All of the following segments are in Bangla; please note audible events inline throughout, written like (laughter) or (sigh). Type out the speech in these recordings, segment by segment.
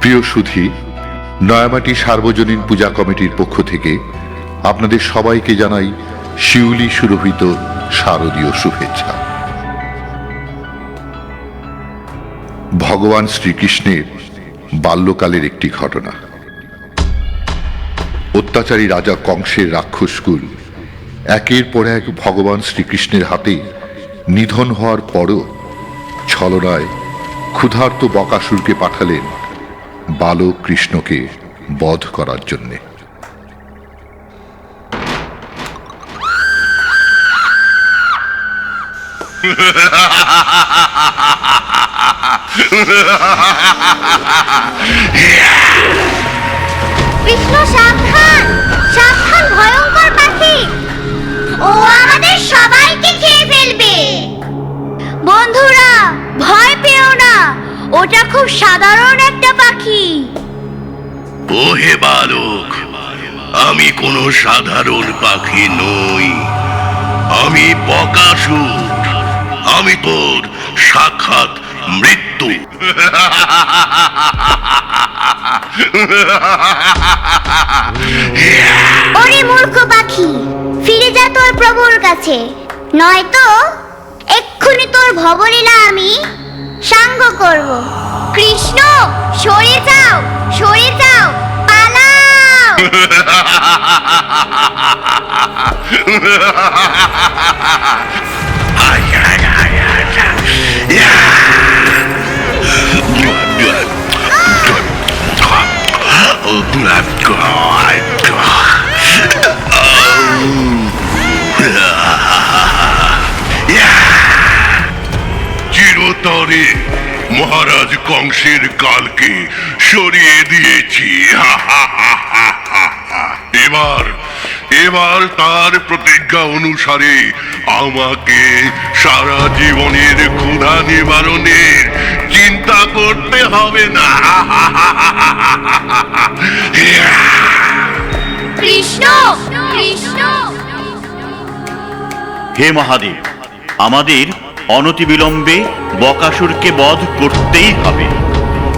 প্রিয় সুধী, নয়ামাটি সার্বজনীন পূজা কমিটির পক্ষ থেকে আপনাদের সবাইকে জানাই শিউলি সুরভিত শারদীয় শুভেচ্ছা। ভগবান শ্রীকৃষ্ণের বাল্যকালের একটি ঘটনা। অত্যাচারী রাজা কংসের রাক্ষসকুল একের পর এক ভগবান শ্রীকৃষ্ণের হাতে নিধন হওয়ার পরও ছলনায় ক্ষুধার্ত বকাসুরকে পাঠালেন বালক কৃষ্ণকে বধ করার জন্যে। কৃষ্ণ সাবধান! সাবধান ভয়ঙ্কর! ওটা খুব সাধারণ একটা পাখি। ও হে বালক আমি কোনো সাধারণ পাখি নই। আমি বকাসুর আমি তোর সাক্ষাৎ মৃত্যু। ওরে মূর্খ পাখি ফিরে যা তোর প্রভুর কাছে। নয়তো এক্ষুনি তোর ভবলীলা আমি সাঙ্গ করব। কৃষ্ণ সরে যাও সরে যাও পালাও। (laughs) চিরতরে মহারাজ কংসের কালকে সরিয়ে দিয়েছি এবার এবার তার প্রতিজ্ঞা অনুসারে আমাকে সারা জীবনের ক্ষুধা নিবারণের চিন্তা করতে হবে না কৃষ্ণ কৃষ্ণ হে মহাদেব আমাদের অনতিবিলম্বে বকাসুরকে বধ করতেই হবে।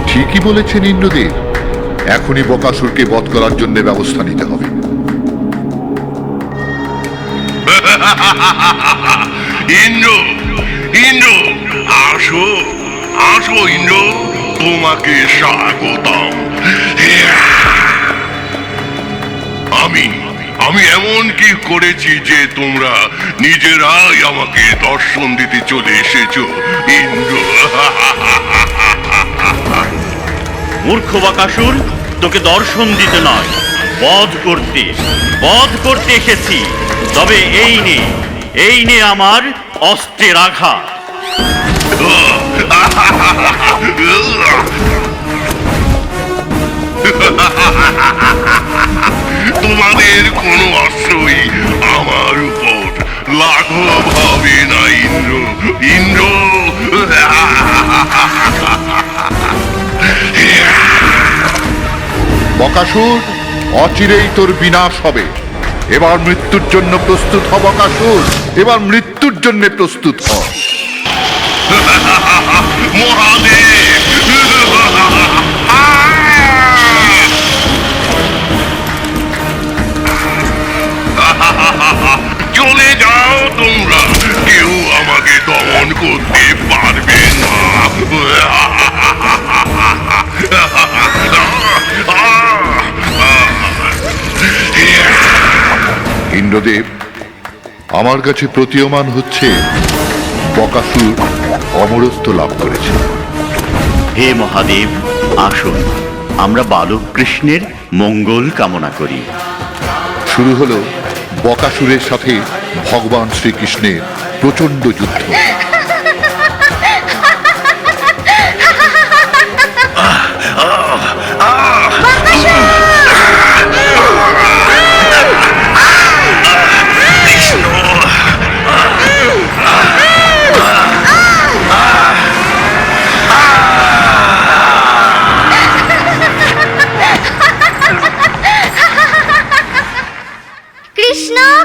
ঠিকই বলেছেন ইন্দ্রদেব। এখনই বকাসুরকে বধ করার জন্য ব্যবস্থা নিতে হবে। ইন্দ্র ইন্দ্র আসো আসো ইন্দ্র তোমাকে স্বাগতম। আমি আমি এমন কি করেছি যে তোমরা নিজেরাই আমাকে দর্শন দিতে চলে এসেছ ইন্দ্র? মূর্খ বকাসুর তোকে দর্শন দিতে নয় বধ করতে বধ করতে এসেছি। তবে এই নে এই নে আমার অস্ত্রের আঘাত। ইন্দ্র বকাসুর অচিরেই তোর বিনাশ হবে। এবার মৃত্যুর জন্য প্রস্তুত হ বকাসুর এবার মৃত্যুর জন্য প্রস্তুত হ। মহাদেব! ইন্দ্রদেব আমার কাছে প্রতীয়মান হচ্ছে বকাসুর অমরত্ব লাভ করেছে। হে মহাদেব আসুন আমরা বালক কৃষ্ণের মঙ্গল কামনা করি। শুরু হলো বকাসুরের সাথে ভগবান শ্রীকৃষ্ণের প্রচণ্ড যুদ্ধ।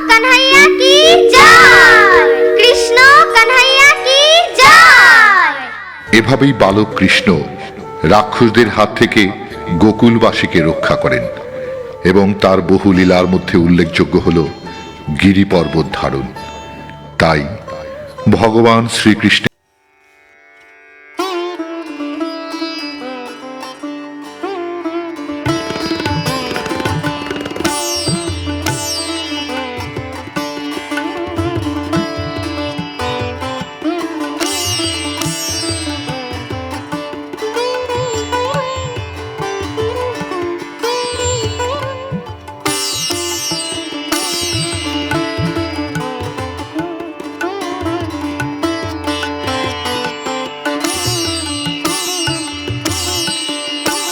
কানহাইয়া কি জয়? কৃষ্ণ কানহাইয়া কি জয়? এভাবেই বালক কৃষ্ণ রাক্ষসদের হাত থেকে গোকুলবাসীকে রক্ষা করেন এবং তার বহু লীলার মধ্যে উল্লেখযোগ্য হল গিরি পর্বত ধারণ। তাই ভগবান শ্রীকৃষ্ণের